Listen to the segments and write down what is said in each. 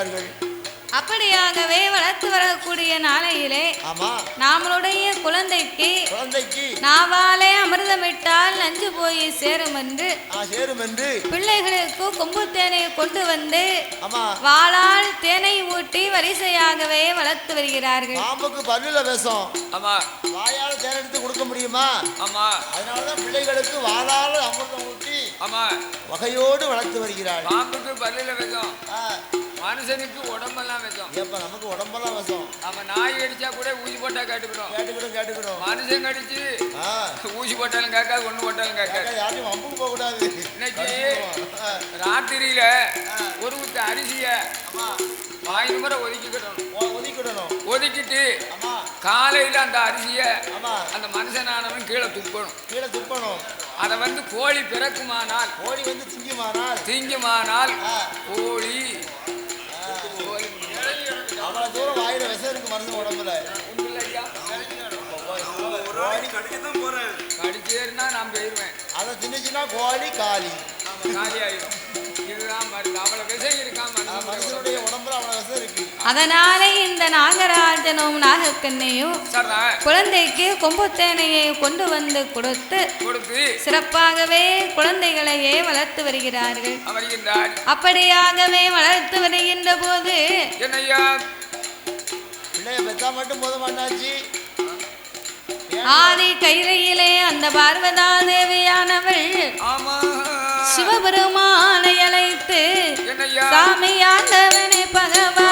வளர்த்து வருகிறார்கள் அப்படியாகவே வளர்த்து வரக்கூடிய நாளையிலே ஆமா. நாமளுடைய குழந்தைக்கு குழந்தைக்கு நாவாலே அமிர்தமிட்டால் நஞ்சு போய் சேரும் என்று ஆ சேரும் என்று பிள்ளைகளுக்கு கொம்பு தேனை கொண்டு வந்து வாளால் தேனை ஊட்டி வரிசையாகவே வளர்த்து வருகிறார்கள். பாம்புக்கு பல்லுல விஷம். ஆமா. வாயால தேன் எடுத்து கொடுக்க முடியுமா? ஆமா. அதனாலதான் பிள்ளைகளுக்கு வாழால அமிர்தம் ஊட்டி ஆமா. வகையோடு வளர்த்து வருகிறார்கள். பாம்புக்கு பல்லில விஷம். ஆ, மனுஷனுக்கு உடம்பெல்லாம் விஷம் ஏப்பா நமக்கு உடம்பெல்லாம் விஷம் நம்ம நாய் கடிச்சா கூட ஊசி போட்டா கேட்டுக்கிறோம். கேட்டுக்கிடும் கேட்டுக்கிடும் மனுஷன் கடிச்சு ஊசி போட்டாலும் கேட்காது ஒண்ணு போட்டாலும் கேட்காது யாரையும் வம்புக்கு போக கூடாது இன்னைக்கு ராத்திரியில ஒரு குத்து அரிசிய ஆமா. வாய் முறை ஒதுக்கிக்கிடணும். ஒதுக்கிடணும். ஒதுக்கிட்டு காலையில அந்த அரிசிய அந்த மனுஷனானவன் கீழே துப்பணும். கீழே துப்பணும். அதை வந்து கோழி பிறக்குமானால் கோழி வந்து திங்குமானால்? திங்குமானால் கோழி அவ்வளவு தூரம் வாயில விஷம் இருக்கு மருந்து உடம்புல ஐயா கடிச்சேருன்னா நான் போயிருவேன். அதை தின்னுச்சுன்னா கோழி காலி காலி ஆயிடும் இதுதான் மருந்து அவ்வளவு விஷம் இருக்காம மனுஷனுடைய உடம்புல அவ்வளவு விஷம் இருக்கு. அதனாலே இந்த நாகராஜனும் நாகக்கண்ணையும் குழந்தைக்கு கொம்புத்தேனையை கொண்டு வந்து கொடுத்து சிறப்பாகவே குழந்தைகளையே வளர்த்து வருகிறார்கள். அப்படியாகவே வளர்த்து வருகின்ற போது ஆதி கைலையிலே அந்த பார்வதா தேவியானவள் ஆமா. சிவபெருமானை அழைத்து என்னையா? சாமி ஆண்டவனே பகவான்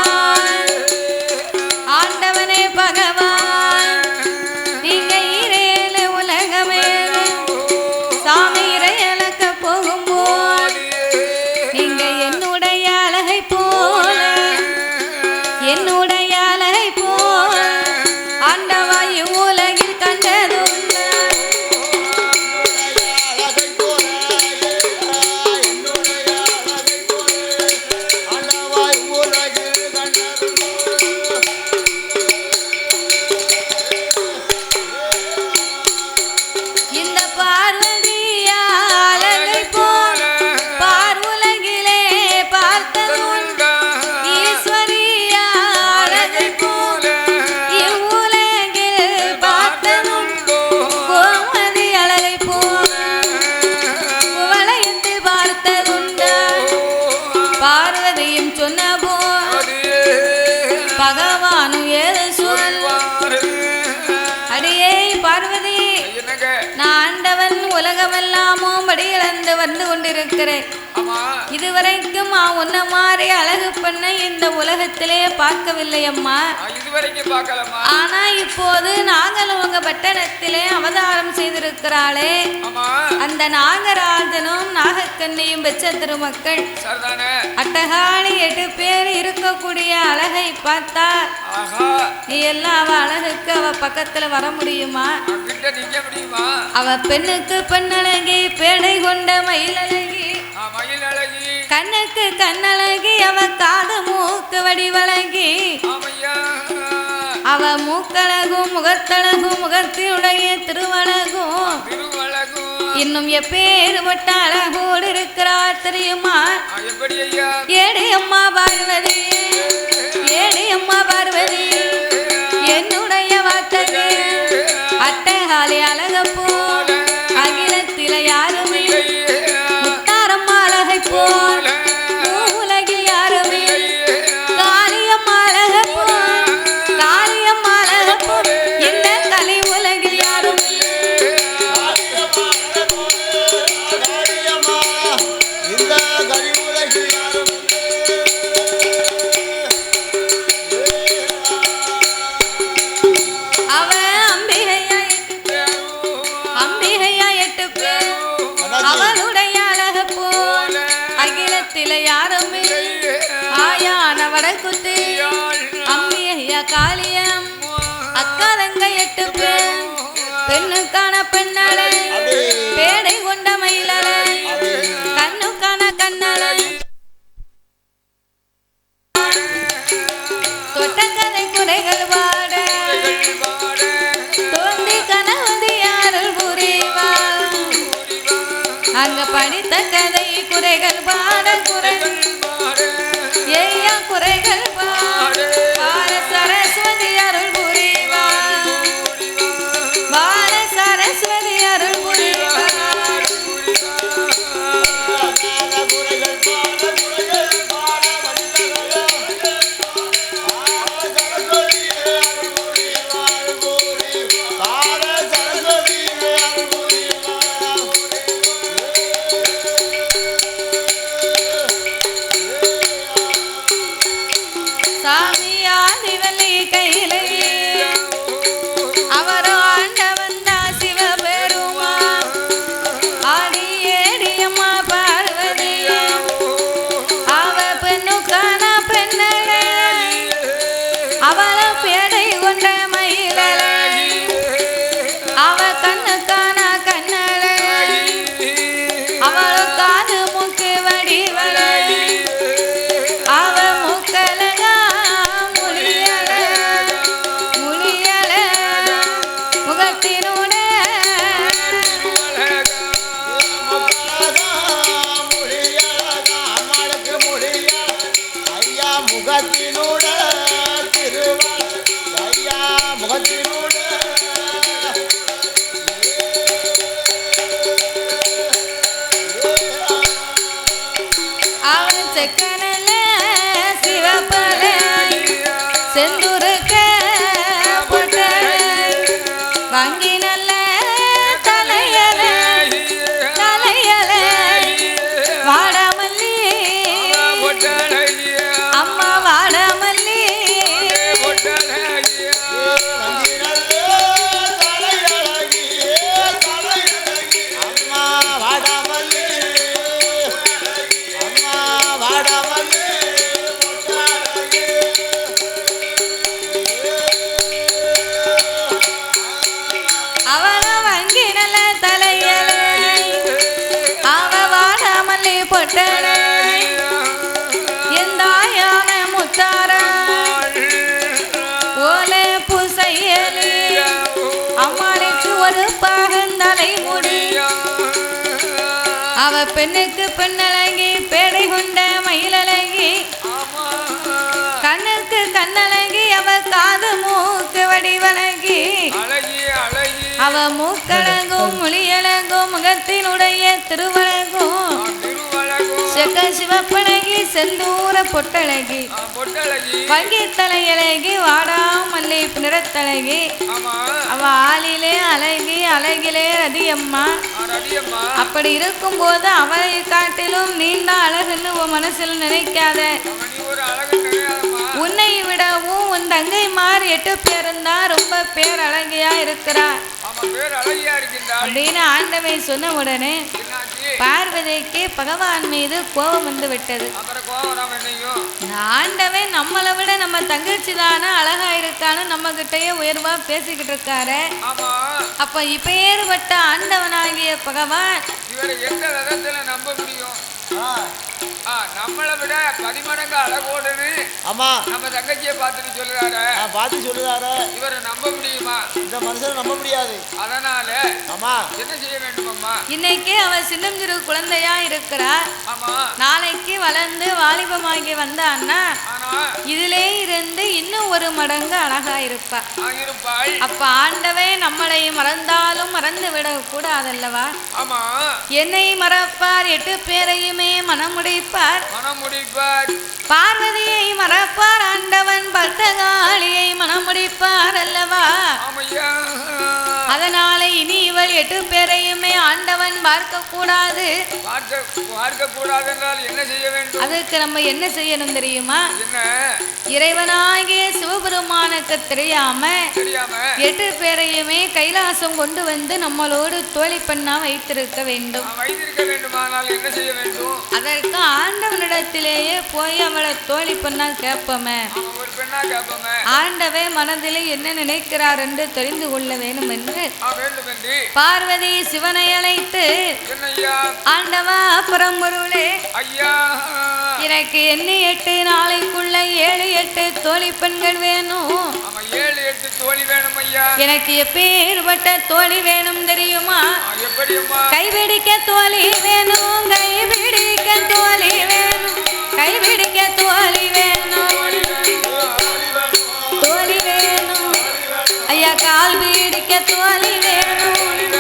வந்து கொண்டிருக்கிறேன். இதுவரைக்கும் உன்ன மாதிரி அழகு பெண்ணை இந்த உலகத்திலே பார்க்கவில்லை அம்மா. ஆனா இப்போது நாங்கள் உங்க பட்டணத்திலே அவதாரம் செய்திருக்கிறாளே. அந்த நாகராஜனும் நாகக்கண்ணியும் பெற்ற திருமக்கள். அட்டகாணி எட்டு பேர் இருக்கக்கூடிய அழகை பார்த்தா நீ எல்லாம் அவ அழகுக்கு அவ பக்கத்துல வர முடியுமா? அவ பெண்ணுக்கு பெண்ணழகி பேடை கொண்ட மயிலழகி கண்ணுக்கு கண்ணழகி அவ காது மூக்கு வடிவழகி அவ மூக்கழகும் முகத்தழகும் முகத்தினுடைய திருவழகும். இன்னும் எப்பேறுபட்ட அழகோடு இருக்கிறா தெரியுமா? ஏடி அம்மா பார்வதி. ஏடி அம்மா பார்வதி. என்னுடைய வார்த்தையே. அட்டகாலி அழகப்போ. அகிலத்தில யாருமே முத்தாரம்மா அழகை போல் அக்காதங்க பெண்ணுக்கான பேடை கொண்ட கண்ணுக்கான கண்ணலை தொட்டக்கதை குறைகள் பாட தோண்டி கனவதி யாரல் அங்க படித்த கதை குறைகள் பாட குறை. ஏய்யா குறைகள் வங்கி அவ பெண்ணுக்கு பெண்ணழகி பேடை கொண்ட மயிலழகி கண்ணுக்கு கண்ணழகி அவ காது மூக்கு வடிவழகி. அவ மூக்கழகும் மொழியழகும் முகத்தினுடைய திருவழகும். சிவப்பழகி செந்தூர பொட்டழகி. வங்கி தலையழகி வாடாமல்லி நிறத்தழகி. அவ ஆளிலே அழகி அழகிலே ரதியம்மா. அப்படி இருக்கும்போது அவளை காட்டிலும் நீண்ட அழகுன்னு உன் மனசில் நினைக்காத. உன்னை விடவும் உன் தங்கைமார் எட்டு பேரும் தான் ரொம்ப பேர் அழகியா இருக்கிறா அப்படின்னு ஆண்டவன் சொன்ன உடனே பார்வதிக்கு பகவான் மீது கோபம் வந்து விட்டது. ஆண்டவன் நம்மளை விட நம்ம தங்கச்சி தானே அழகா இருக்கான்னு நம்ம கிட்டயே உயர்வா பேசிக்கிட்டு இருக்காரு. ஆமா. அப்ப இப்பேற்பட்ட ஆண்டவனாகிய பகவான் இவரை எந்த விதத்துல நம்ப முடியும்? ஆ, ஆ, நம்மளை விட பதிமடங்கு அழகோடுன்னு ஆமா. நம்ம தங்கச்சியை பார்த்துட்டு சொல்லுறாரு. நான் பார்த்து சொல்லுதாரு இவரை நம்ப முடியுமா? இந்த மனுஷனை நம்ப முடியாது. அதனால ஆமா. என்ன செய்ய வேண்டும் அம்மா இன்னைக்கு அவ சின்னஞ்சிறு குழந்தையா இருக்கிறா. ஆமா. நாளைக்கு வளர்ந்து வாலிபமாகி வந்தான்னா ஆனா இதிலே இருந்து இன்னும் ஒரு மடங்கு அழகா இருப்பா. அப்ப ஆண்டவே நம்மளை மறந்தாலும் மறந்து விடக்கூடாதல்லவா ஆமா. என்னை மறப்பார் எட்டு பேரையுமே மனமுடைப்பார். மனம் முடிப்பார் பார்வதியை மறப்பார் ஆண்டவன் எட்டு பேரையுமே ஆண்டவன் பார்க்க கூடாது பார்க்க பார்க்க கூடாது என்றால் என்ன செய்ய வேண்டும்? அதுக்கு நம்ம என்ன செய்யணும் தெரியுமா? இறைவனாகிய சிவபெருமானுக்கு தெரியாம எட்டு பேரையுமே கைலாசம் கொண்டு வந்து நம்மளோடு தோழி பண்ணா வைத்திருக்க வேண்டும். நான் வைத்திருக்க வேண்டுமானால் என்ன செய்ய வேண்டும்? அதற்கு ஆண்டவனிடத்திலேயே போய் அவளை தோழி பண்ணா கேட்போமே. ஆண்டவே மனதிலே என்ன நினைக்கிறார் என்று தெரிந்து கொள்ள வேண்டும் என்று பார்வதி சிவனை அழைத்து ஆண்டவா பரம்பொருளே ஐயா. எனக்கு என்ன எட்டு நாளைக்குள்ள ஏழு எட்டு தோழி பெண்கள் வேணும். ஏழு எட்டு தோழி வேணும் ஐயா. எனக்கு எப்பேற்பட்ட தோழி வேணும் தெரியுமா? கைபிடிக்க தோழி வேணும் கைபிடிக்க தோழி வேணும். கைபிடிக்க தோழி வேணும். தோழி வேணும். ஐயா கால் பிடிக்க தோழி வேணும்.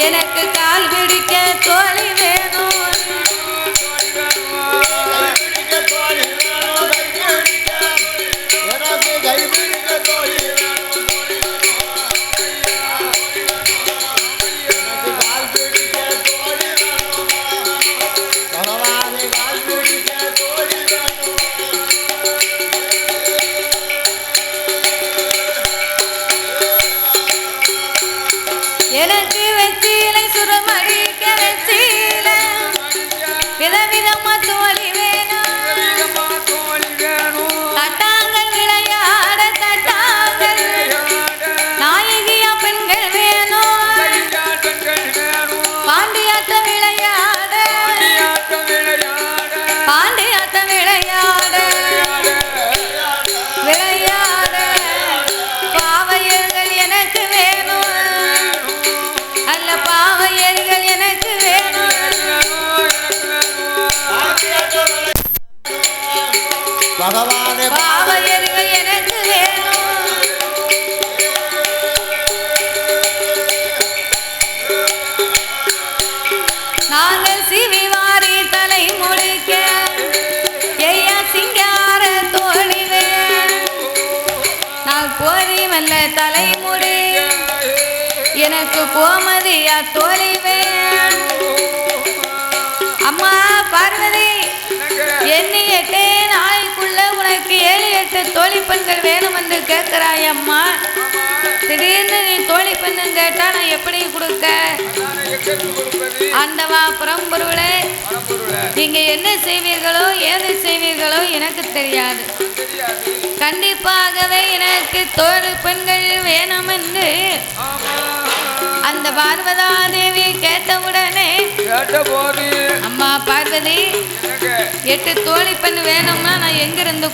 எனக்கு கால் பிடிக்க தோழி பகவானே எனக்கு வேணும். நாங்கள் சிவிவாரி தலை முடிக்க ஐயா சிங்கார தோழிவே நான் கோரி வல்ல தலைமுடி எனக்கு கோமதியா தோழிவே. அம்மா பார்வதி எண்ணி எட்டே நாளைக்குள்ள உனக்கு ஏழு எட்டு தோழி பெண்கள் வேணும் என்று கேட்கிறாய் அம்மா. திடீர்னு நீ தோழி பெண்ணு கேட்டா நான் எப்படி கொடுக்க? ஆண்டவா புறம்பொருளே. நீங்க என்ன செய்வீர்களோ ஏது செய்வீர்களோ எனக்கு தெரியாது. கண்டிப்பாகவே எனக்கு தோழி பெண்கள் வேணும் என்று அந்த பார்வதா தேவி கேட்டவுடனே கேட்டபோது அம்மா பார்வதி எட்டு தோழி பெண் வேணும்னா நான் கொடுக்க? எங்க இருந்து